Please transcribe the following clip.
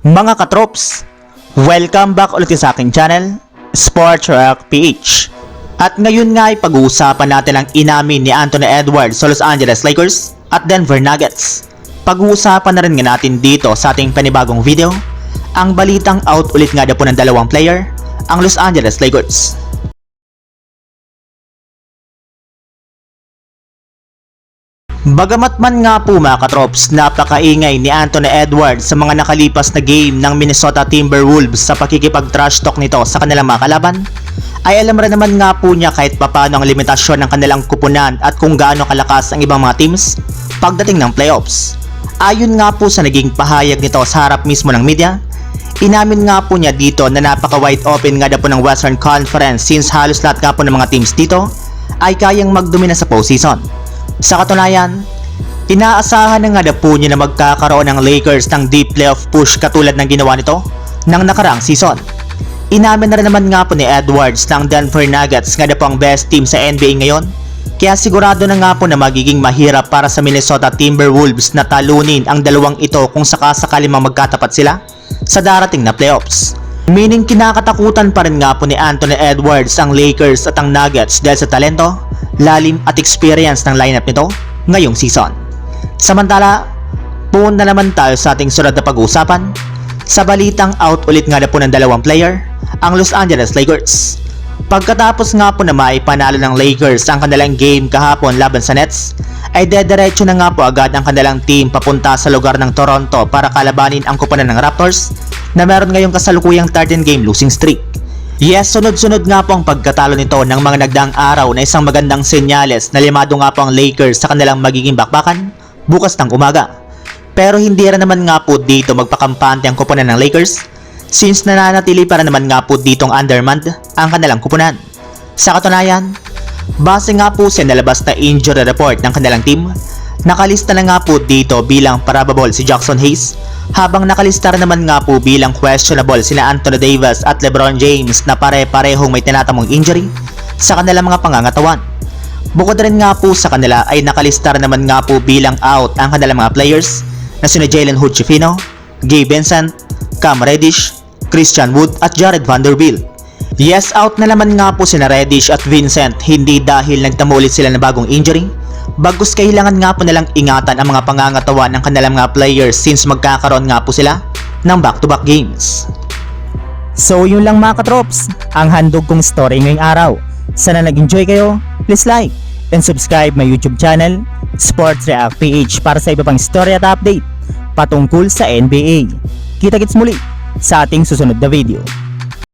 Mga katrops, welcome back ulit sa aking channel, Sports Rock PH. At ngayon nga ay pag-uusapan natin ang inamin ni Anthony Edwards sa Los Angeles Lakers at Denver Nuggets. Pag-uusapan na rin nga natin dito sa ating panibagong video, ang balitang out ulit nga daw po ng dalawang player, ang Los Angeles Lakers. Bagamat man nga po mga katrops, napakaingay ni Anthony Edwards sa mga nakalipas na game ng Minnesota Timberwolves sa pakikipag-trash talk nito sa kanilang mga kalaban, ay alam rin naman nga po niya kahit papano ang limitasyon ng kanilang kupunan at kung gaano kalakas ang ibang mga teams pagdating ng playoffs. Ayon nga po sa naging pahayag nito sa harap mismo ng media, inamin nga po niya dito na napaka wide open nga daw po ng Western Conference since halos lahat nga po ng mga teams dito ay kayang magdomina sa postseason. Sa katunayan, inaasahan na nga daw po niya na magkakaroon ng Lakers ng deep playoff push katulad ng ginawa nito ng nakaraang season. Inamin na rin naman nga po ni Edwards ng Denver Nuggets nga daw po ang best team sa NBA ngayon kaya sigurado na nga po na magiging mahirap para sa Minnesota Timberwolves na talunin ang dalawang ito kung sakasakali mang magkatapat sila sa darating na playoffs. Meaning kinakatakutan pa rin nga po ni Anthony Edwards ang Lakers at ang Nuggets dahil sa talento, lalim at experience ng lineup nito ngayong season. Samantala, pumunta naman tayo sa ating sunod na pag-uusapan. Sa balitang out ulit nga na po ng dalawang player, ang Los Angeles Lakers. Pagkatapos nga po na maipanalo ng Lakers ang kanilang game kahapon laban sa Nets, ay dediretso na nga po agad ang kanilang team papunta sa lugar ng Toronto para kalabanin ang kupunan ng Raptors na meron ngayong kasalukuyang 13 game losing streak. Yes, sunod-sunod nga po ang pagkatalo nito ng mga nagdaang araw na isang magandang senyales na limado nga po ang Lakers sa kanilang magiging bakbakan bukas ng umaga. Pero hindi rin naman nga po dito magpakampante ang kupunan ng Lakers since nananatili para naman nga po ditong undermanned ang kanilang kupunan. Sa katunayan, base nga po sa nalabas na injury report ng kanilang team, nakalista na nga po dito bilang probable si Jackson Hayes habang nakalista rin naman nga po bilang questionable sina Anthony Davis at LeBron James na pare-parehong may tinatamong injury sa kanilang mga pangangatawan. Bukod rin nga po sa kanila ay nakalista rin naman nga po bilang out ang kanilang mga players na sina Jalen Hood-Schifino, Gabe Vincent, Cam Reddish, Christian Wood at Jared Vanderbilt. Yes, out na naman nga po sina Reddish at Vincent hindi dahil nagtamo ulit sila ng bagong injury, bagus kailangan nga po nilang ingatan ang mga pangangatawan ng kanilang mga players since magkakaroon nga po sila ng back-to-back games. So yun lang mga katrops, ang handog kong story ngayong araw. Sana nag-enjoy kayo, please like and subscribe my YouTube channel, Sports React PH para sa iba pang story at update patungkol sa NBA. Kita-kits muli sa ating susunod na video.